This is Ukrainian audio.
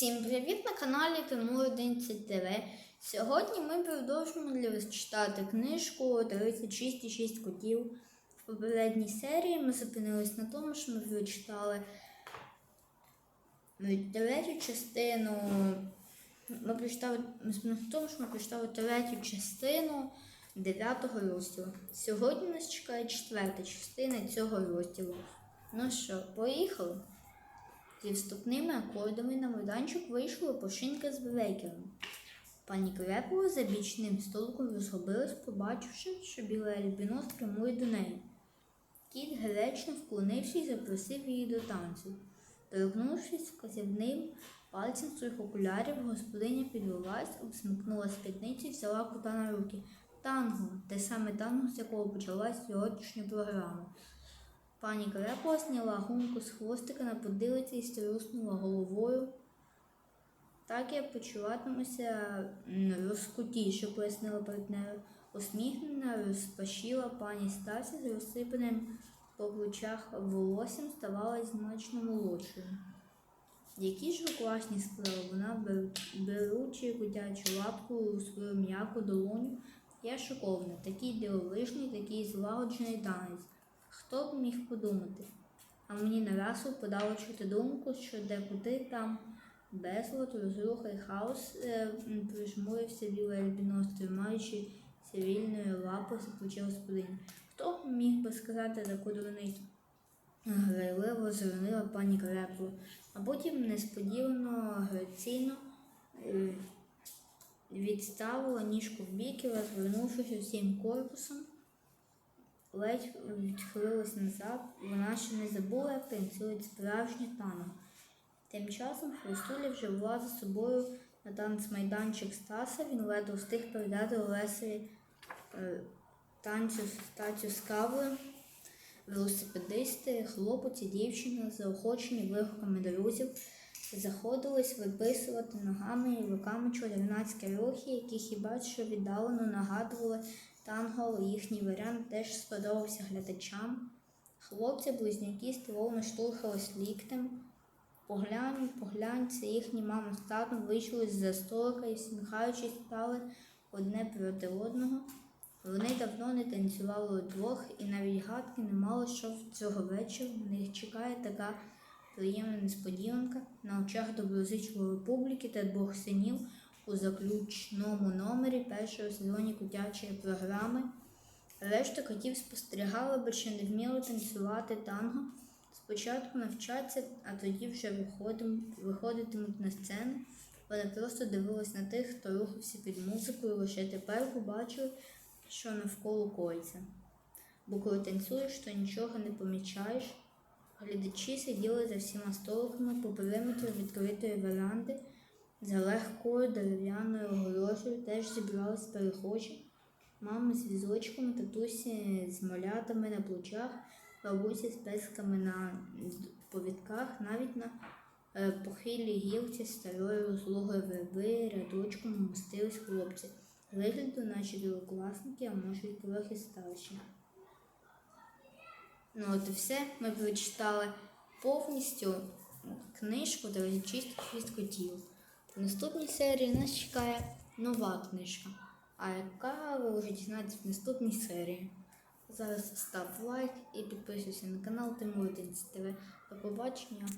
Всім привіт на каналі Тимур 11 ТВ. Сьогодні ми продовжуємо для вас читати книжку 36,6 котів. В попередній серії ми зупинились на тому, що ми прочитали третю частину. Ми прочитали на тому, що ми прочитали третю частину дев'ятого розділу. Сьогодні нас чекає четверта частина цього розділу. Ну що, поїхали? Зі вступними акордами на майданчик вийшла пошинка з брейкером. Пані Крепова за бічним столиком розгубилась, побачивши, що білий альбінос прямує до неї. Кіт гречно вклонився і запросив її до танцю. Торкнувшись вказівним пальцем своїх окулярів, господиня підвелась, обсмикнула спідницю і взяла кота на руки. Танго, те саме танго, з якого почалась сьогоднішня програма. Пані Крепова зняла гумку з хвостика на подилиці і струснула головою. Так я почуватимуся розкутіше, пояснила партнер. Усміхнена, розпашіла пані Стася з розсипаним по плечах волоссям ставала значно молодшою. Які ж ви класні справи, вона беручи котячу лапку у свою м'яку долоню, я шокована, такий дивовижний, такий злагоджений танець. Хто б міг подумати? А мені нараз подало чути думку, що де куди там безлад, розруха і хаос е, прижмурився білий альбінос, тримаючи вільною лапою за плече. Хто б міг би сказати таку дурницю? Грайливо зронила пані Крепова, а потім несподівано граційно е, відставила ніжку в бік і розвернувшись усім корпусом, ледь відхилилась назад, вона ще не забула, як танцюють справжні танго. Тим часом Христуля вже вела за собою на танцмайданчик Стаса, він ледве встиг передати Олесеві е, танцю стацю з кавою. Велосипедисти, хлопець дівчина, заохочені вигуками друзів, заходились виписувати ногами і руками чоловінацькі рухи, які хіба що віддалено нагадували танго, їхній варіант теж сподобався глядачам. Хлопці близнюки столовно штурхались ліктем. Поглянь, поглянь, це їхні мами з татом вийшли з-за столика і всміхаючись стали одне проти одного. Вони давно не танцювали удвох і навіть гадки не мали, що цього вечора на них чекає така приємна несподіванка на очах доброзичливої публіки та двох синів у заключному номері першого сезоні котячої програми. Решта котів спостерігали, бо ще не вміли танцювати танго. Спочатку навчаться, а тоді вже виходитимуть на сцену. Вони просто дивились на тих, хто рухався під музику, і лише тепер побачили, що навколо коїться. Бо коли танцюєш, то нічого не помічаєш. Глядачі сиділи за всіма столиками по периметру відкритої веранди. За легкою дерев'яною огорожею теж зібрались перехожі. Мами з візочками, татусі з малятами на плечах, бабусі з песками на повідках, навіть на е, похилій гілці старої розлогої верби рядочком мостились хлопці. Вигляду наші другокласники, а може й трохи старші. Ну от і все. Ми прочитали повністю книжку «36 котів. В наступній серії нас чекає нова книжка. А яка ви вже дізнаєтесь в наступній серії? Зараз став лайк і підписуйся на канал Тимур ТВ. До побачення.